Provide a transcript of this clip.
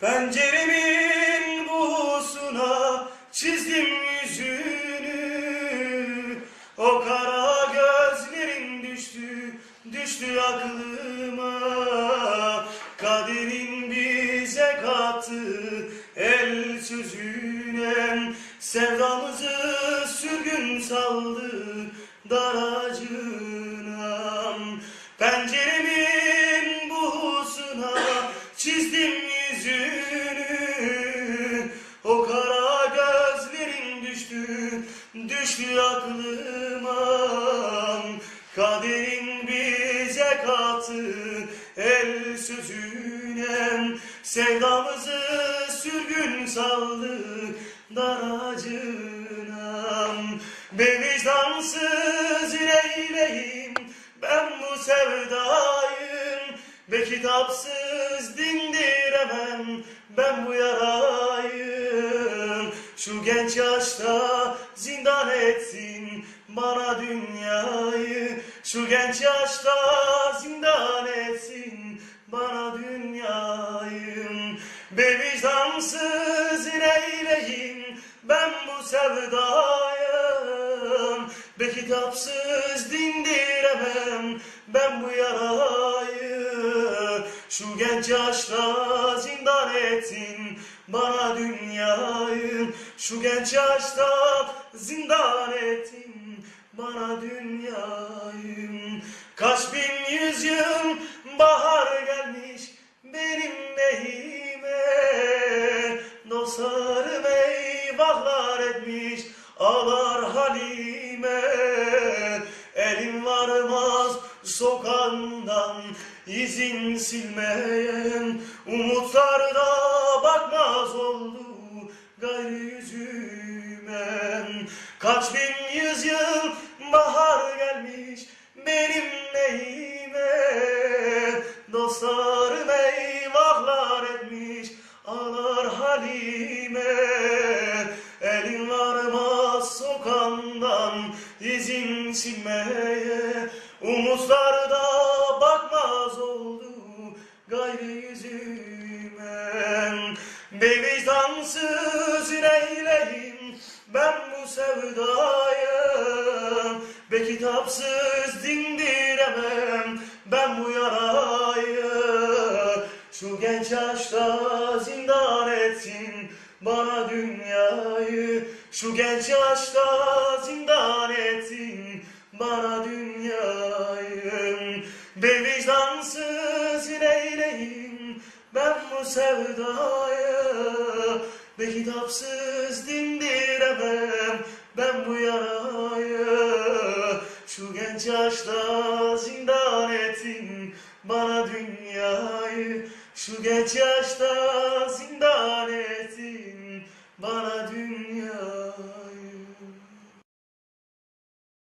Penceremin buğusuna çizdim yüzünü. O kara gözlerin düştü, düştü aklıma. Kaderin bize kattı el sözüne. Sevdamızı sürgün saldı daracına Kaderin bize kattı el sözüne. Sevdamızı sürgün saldı daracına Ben vicdansız neyleyim ben bu sevdayım. Ve kitapsız dindiremem ben bu yarayı Şu genç yaşta zindan etsin bana dünyayı Şu genç yaşta zindan etsin. Bana dünyayı Be vicdansız neyleyim ben bu sevdayım. Be kitapsız dindiremem. Ben bu yarayı Şu genç yaşta zindan etsin. Bana dünyayı Şu genç yaşta zindan etsin bana dünyayı Kaç bin yüzyıl bahar gelmiş benim neyime Dostlarım eyvahlar etmiş ağlar halime. Elim varmaz sokağından izin silmeyen Umutlar da bakmaz oldu gayrı yüzüme. Kaç bin yüzyıl Dostlarım eyvahlar etmiş. Ağlar halime. Elim varmaz sokağından izin silmeye? Umutlar da bakmaz oldu gayrı yüzüme. Be vicdansız ben bu sevdayı Be kitapsız dindiremem Şu genç yaşta zindan etsin bana dünyayı. Şu genç yaşta zindan etsin bana dünyayı. Be vicdansız neyleyim ben bu sevdayı. Be kitapsız dindiremem ben bu yarayı. Şu genç yaşta Şu genç yaşta